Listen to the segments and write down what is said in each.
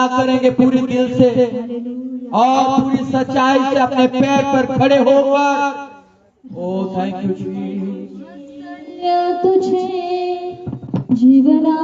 अदा करेंगे पूरी दिल से। और पूरी सच्चाई से अपने पैर पर खड़े होकर। ओ थैंक यू जी तुझे जीवना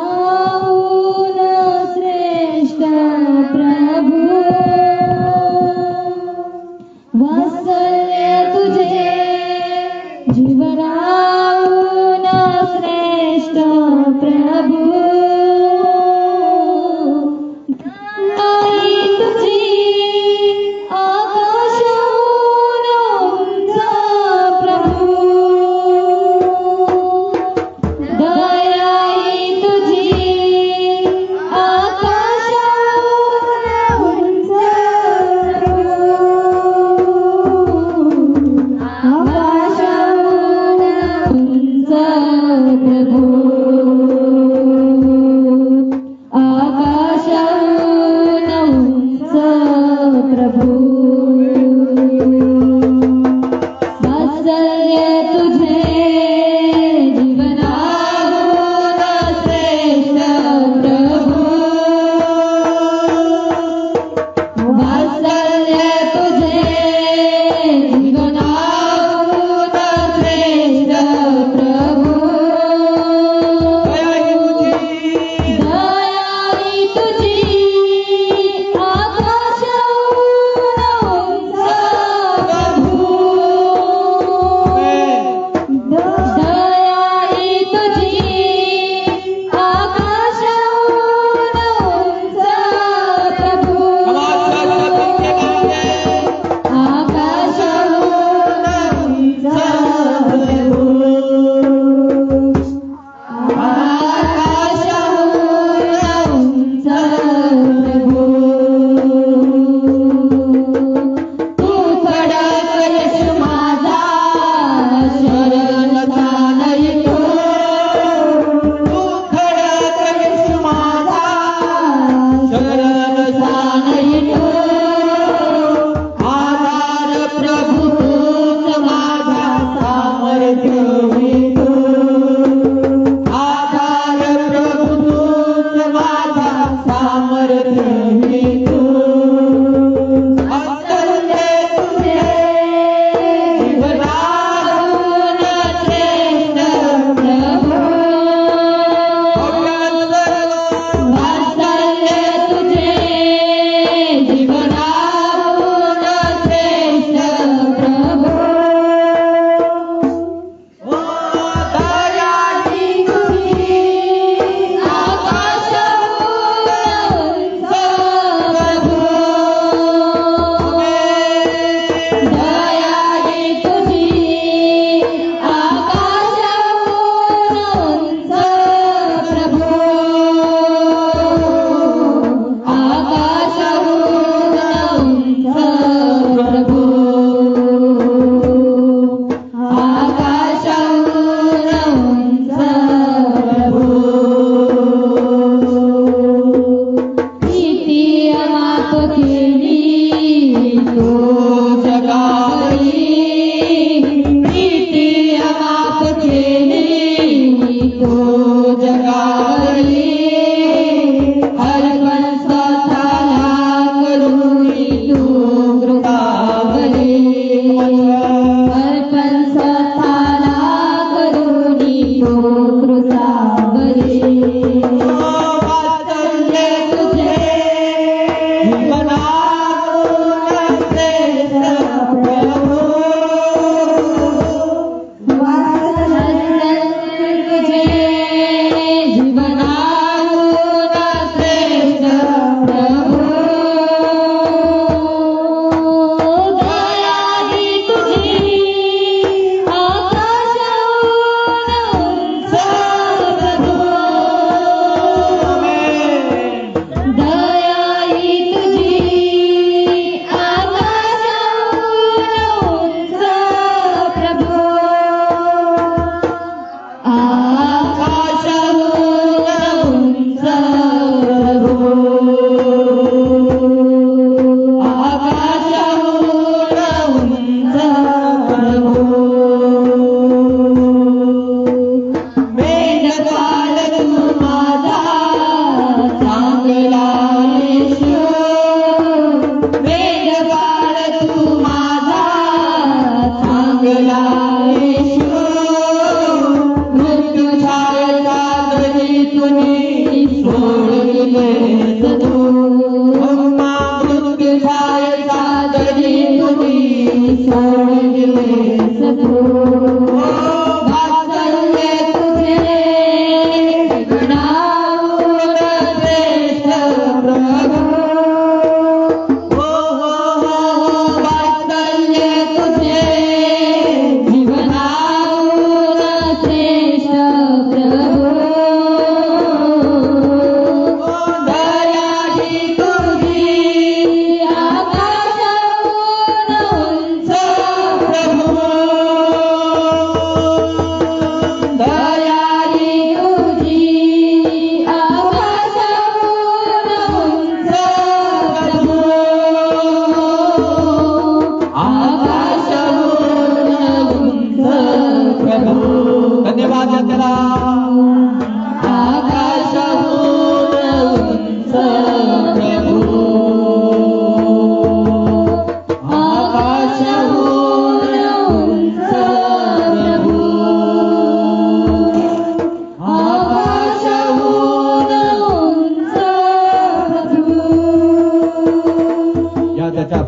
Thank you.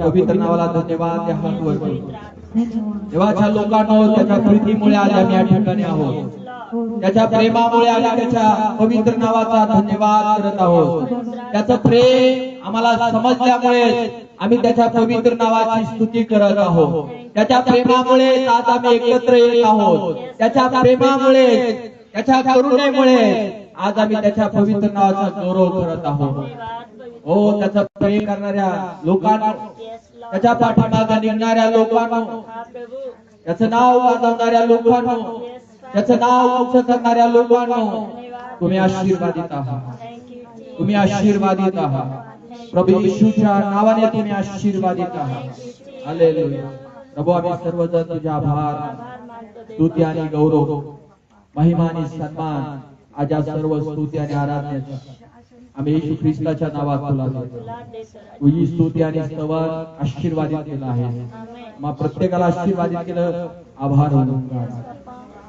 पवित्र नावाला धन्यवाद त्या हात वर देवाच्या लोकांनो त्याच्या प्रीतीमुळे आज आम्ही या ठिकाणी आहोत. त्याच्या प्रेमामुळे आम्ही त्याच्या पवित्र नावाचा धन्यवाद करत आहोत. त्याचं प्रेम आम्हाला समजल्यामुळे आम्ही त्याच्या पवित्र नावाची स्तुती करत आहोत. त्याच्या प्रेमामुळे आज आम्ही एकत्र येत आहोत. त्याच्या प्रेमामुळे त्याच्या करुणेमुळे आज आम्ही त्याच्या पवित्र नावाचा गौरव करत आहोत. हो त्याचं प्रेम करणाऱ्या लोकांना त्याच्या पाठीमागे निघणाऱ्या लोकांना त्याचं नाव वाजवणाऱ्या लोकांना त्याचं नाव उंच करणाऱ्या लोकांना तुम्ही आशीर्वादित आहात. तुम्ही आशीर्वादित आहात. प्रभू येशूच्या नावाने तुम्ही आशीर्वादित आहात. आले प्रभू आम्ही सर्वजण तुझे आभार स्तुती आणि गौरव महिमा आणि सन्मान आज या सर्व स्तुती आणि आराधनेचा आम्ही येशू ख्रिस्ताच्या नावात तुला तुझी स्तुती आणि स्तवन आशीर्वादित केलं आहे. मग प्रत्येकाला आशीर्वादित केलं आभार म्हणून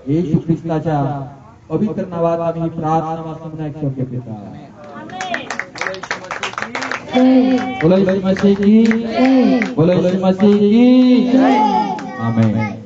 येशू ख्रिस्ताच्या पवित्र नावात आम्ही प्रार्थना वाचून एक शब्द घेतो बोला यीशु मसीह की बोला यीशु मसीह की आमेन.